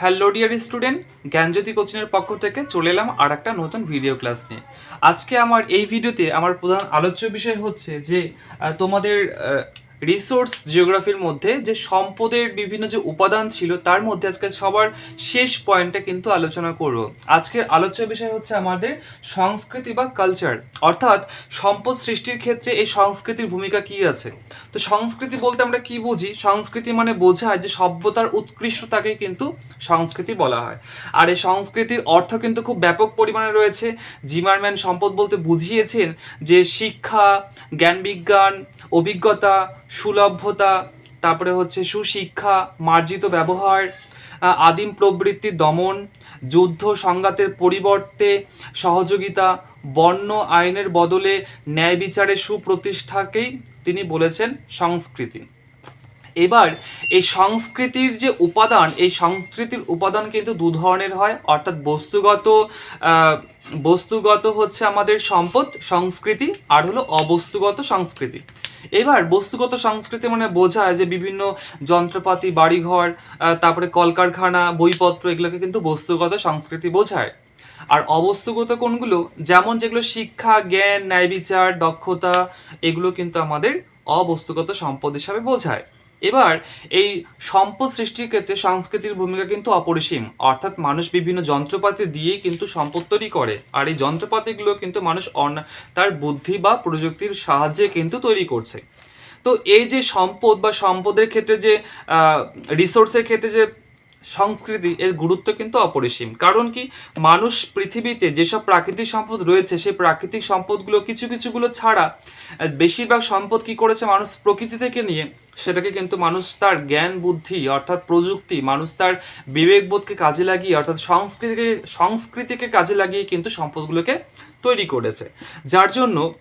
Hello dear student, জ্ঞানজ্যোতি কোচিংয়ের পক্ষ থেকে চলে এলাম আর একটা নতুন ভিডিও ক্লাস নিয়ে। আজকে আমার এই ভিডিওতে আমার প্রধান আলোচ্য বিষয় হচ্ছে যে তোমাদের রিসোর্স জিওগ্রাফির মধ্যে যে সম্পদের বিভিন্ন যে উপাদান ছিল, তার মধ্যে আজকে সবার শেষ পয়েন্টটা কিন্তু আলোচনা করব। আজকের আলোচ্য বিষয় হচ্ছে আমাদের সংস্কৃতি বা কালচার অর্থাৎ সম্পদ সৃষ্টির ক্ষেত্রে এই সংস্কৃতির ভূমিকা কি আছে? তো সংস্কৃতি বলতে আমরা কি বুঝি? সংস্কৃতি মানে বোঝায় যে সভ্যতার উৎকৃষ্টতাকে কিন্তু সংস্কৃতি বলা হয়। আর এই সংস্কৃতির অর্থ কিন্তু খুব ব্যাপক পরিমাণে রয়েছে। জিমারম্যান সম্পদ বলতে বুঝিয়েছেন যে শিক্ষা, জ্ঞান বিজ্ঞান, অভিজ্ঞতা সুলভ্যতা, তারপরে হচ্ছে সুশিক্ষা, মার্জিত ব্যবহার আদিম প্রবৃত্তির দমন, যুদ্ধ সংঘাতের পরিবর্তে সহযোগিতা, বর্ণ আইনের বদলে ন্যায় বিচারের সুপ্রতিষ্ঠাকেই তিনি বলেছেন সংস্কৃতি। এবার এই সংস্কৃতির যে উপাদান, এই সংস্কৃতির উপাদান কিন্তু দু ধরনের হয়, অর্থাৎ বস্তুগত বস্তুগত হচ্ছে আমাদের সম্পদ, সংস্কৃতি, আর হলো অবস্তুগত সংস্কৃতি। এবার বস্তুগত সংস্কৃতি মানে বোঝায় যে বিভিন্ন যন্ত্রপাতি, বাড়িঘর তারপরে কলকারখানা, বইপত্র, এগুলোকে কিন্তু বস্তুগত সংস্কৃতি বোঝায়। আর অবস্তুগত কোনগুলো? যেমন যেগুলো শিক্ষা, জ্ঞান, ন্যায় বিচার, দক্ষতা, এগুলো কিন্তু আমাদের অবস্তুগত সম্পদ হিসাবে বোঝায়। এবার এই সম্পদ সৃষ্টির ক্ষেত্রে সংস্কৃতির ভূমিকা কিন্তু অপরিসীম। অর্থাৎ মানুষ বিভিন্ন যন্ত্রপাতি দিয়েই কিন্তু সম্পদ তৈরি করে। আর এই যন্ত্রপাতিগুলো কিন্তু মানুষ তার বুদ্ধি বা প্রযুক্তির সাহায্যে কিন্তু তৈরি করছে। তো এই যে সম্পদ বা সম্পদের ক্ষেত্রে যে রিসোর্সের ক্ষেত্রে যে সংস্কৃতি এর গুরুত্ব কিন্তু অপরিসীম। কারণ কি? মানুষ পৃথিবীতে যেসব প্রাকৃতিক সম্পদ রয়েছে, সেই প্রাকৃতিক সম্পদগুলো কিছু কিছুগুলো ছাড়া বেশিরভাগ সম্পদ কি করেছে মানুষ প্রকৃতি থেকে নিয়ে? সেটাকে কিন্তু মানুষ তার জ্ঞান, বুদ্ধি অর্থাৎ প্রযুক্তি, মানুষ তার বিবেকবোধকে কাজে লাগিয়ে, অর্থাৎ সংস্কৃতিকে সংস্কৃতিকে কাজে লাগিয়ে কিন্তু সম্পদগুলোকে তৈরি করেছে। যার জন্য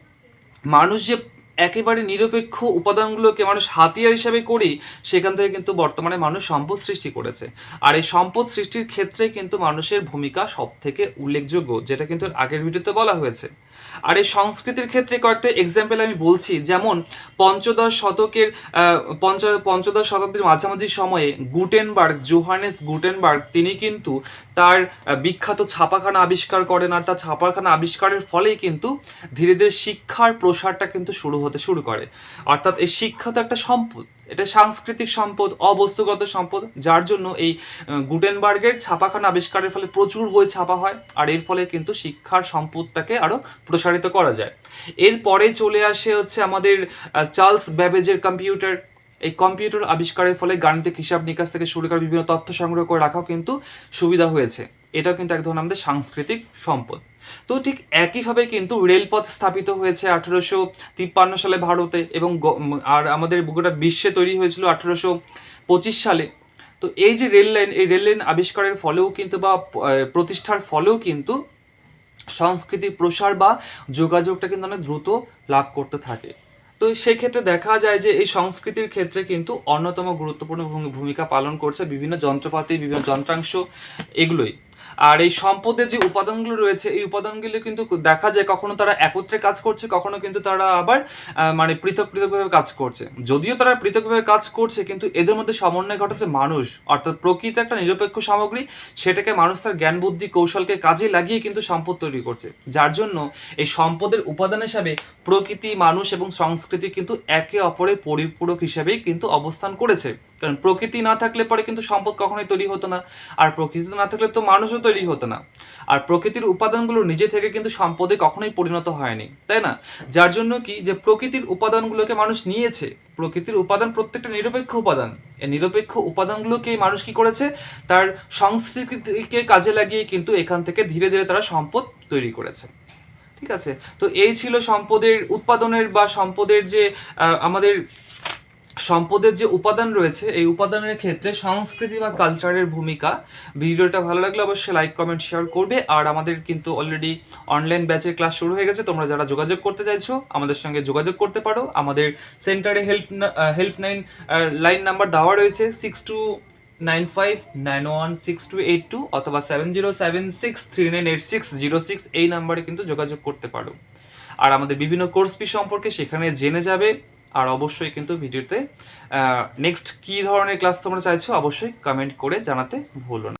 মানুষ যে একেবারে নিরপেক্ষ উপাদানগুলোকে মানুষ হাতিয়ার হিসাবে করি, সেখান থেকে কিন্তু বর্তমানে মানুষ সম্পদ সৃষ্টি করেছে। আর এই সম্পদ সৃষ্টির ক্ষেত্রে কিন্তু মানুষের ভূমিকা সব থেকে উল্লেখযোগ্য, যেটা কিন্তু আগের ভিডিওতে বলা হয়েছে। আর এই সংস্কৃতির ক্ষেত্রে কয়েকটা এক্সাম্পল আমি বলছি। যেমন পঞ্চদশ শতকের পঞ্চ, পঞ্চদশ শতাব্দীর মাঝামাঝি সময়ে গুটেনবার্গ, জোহানেস গুটেনবার্গ, তিনি কিন্তু তার বিখ্যাত ছাপাখানা আবিষ্কার করেন আর তার ছাপাখানা আবিষ্কারের ফলেই কিন্তু ধীরে ধীরে শিক্ষার প্রসারটা কিন্তু শুরু হতে শুরু করে। অর্থাৎ এই শিক্ষা তো একটা সম্পদ। এটা সাংস্কৃতিক সম্পদ, অবস্তুগত সম্পদ, যার জন্য এই গুটেনবার্গের ছাপাখানা আবিষ্কারের ফলে প্রচুর বই ছাপা হয়, আর এর ফলে কিন্তু শিক্ষার সম্পদটাকে আরও প্রসারিত করা যায়। এরপরে চলে আসে হচ্ছে আমাদের চার্লস ব্যাবেজের কম্পিউটার। এই কম্পিউটার আবিষ্কারের ফলে গাণিতিক হিসাব নিকাশ থেকে শুরু করে বিভিন্ন তথ্য সংগ্রহ করে রাখাও কিন্তু সুবিধা হয়েছে। এটাও কিন্তু এক ধরনের আমাদের সাংস্কৃতিক সম্পদ। তো ঠিক একইভাবে কিন্তু রেলপথ স্থাপিত হয়েছে আঠেরোশো তিপ্পান্ন সালে ভারতে এবং আর আমাদের গোটা বিশ্বে তৈরি হয়েছিল আঠেরোশো পঁচিশ সালে। তো এই যে রেল লাইন, এই রেল লাইন আবিষ্কারের ফলেও কিন্তু বা প্রতিষ্ঠার ফলেও কিন্তু সংস্কৃতির প্রসার বা যোগাযোগটা কিন্তু অনেক দ্রুত লাভ করতে থাকে। তো সেই ক্ষেত্রে দেখা যায় যে এই সংস্কৃতির ক্ষেত্রে কিন্তু অন্যতম গুরুত্বপূর্ণ ভূমিকা পালন করছে বিভিন্ন যন্ত্রপাতি, বিভিন্ন যন্ত্রাংশ এগুলোই। আর এই সম্পদের যে উপাদানগুলো রয়েছে, এই উপাদানগুলো কিন্তু দেখা যায় কখনো তারা একত্রে কাজ করছে, কখনো কিন্তু তারা আবার মানে পৃথক পৃথকভাবে কাজ করছে। যদিও তারা পৃথকভাবে কাজ করছে, কিন্তু এদের মধ্যে সমন্বয় ঘটাচ্ছে মানুষ। অর্থাৎ প্রকৃতি একটা নিরপেক্ষ সামগ্রী, সেটাকে মানুষ তার জ্ঞান, বুদ্ধি, কৌশলকে কাজে লাগিয়ে কিন্তু সম্পদ তৈরি করছে। যার জন্য এই সম্পদের উপাদান হিসাবে প্রকৃতি, মানুষ এবং সংস্কৃতি কিন্তু একে অপরের পরিপূরক হিসেবেই কিন্তু অবস্থান করেছে। কারণ প্রকৃতি না থাকলে পরে কিন্তু সম্পদ কখনোই তৈরি হতো না। আর প্রকৃতি না থাকলে তো মানুষও তৈরি হতো না। আর প্রকৃতির উপাদানগুলো নিজে থেকে কিন্তু সম্পদে কখনোই পরিণত হয়নি, তাই না? যার জন্য কি যে প্রকৃতির উপাদানগুলোকে মানুষ নিয়েছে। প্রকৃতির উপাদান প্রত্যেকটা নিরপেক্ষ উপাদান। এই নিরপেক্ষ উপাদানগুলোকে মানুষ কি করেছে? তার সংস্কৃতিকে কাজে লাগিয়ে কিন্তু এখান থেকে ধীরে ধীরে তারা সম্পদ তৈরি করেছে। ঠিক আছে? তো এই ছিল সম্পদের উৎপাদনের বা সম্পদের যে আমাদের সম্পদের যে উপাদান রয়েছে, এই উপাদানের ক্ষেত্রে সংস্কৃতি বা কালচারের ভূমিকা। ভিডিওটা ভালো লাগলে অবশ্যই লাইক কমেন্ট শেয়ার করবে। আর আমাদের কিন্তু অলরেডি অনলাইন ব্যাচের ক্লাস শুরু হয়ে গেছে। তোমরা যারা যোগাযোগ করতে চাইছো, আমাদের সঙ্গে যোগাযোগ করতে পারো। আমাদের সেন্টারে help help line line number দেওয়া রয়েছে six two nine five nine one six two eight two অথবা seven zero seven six three nine eight six zero six এই নাম্বারে কিন্তু যোগাযোগ করতে পারো। আর আমাদের বিভিন্ন কোর্স ফি সম্পর্কে সেখানে জেনে যাবে। আর অবশ্যই কিন্তু ভিডিওতে নেক্সট কি ধরনের ক্লাস তোমরা চাইছো অবশ্যই কমেন্ট করে জানাতে ভুলো না।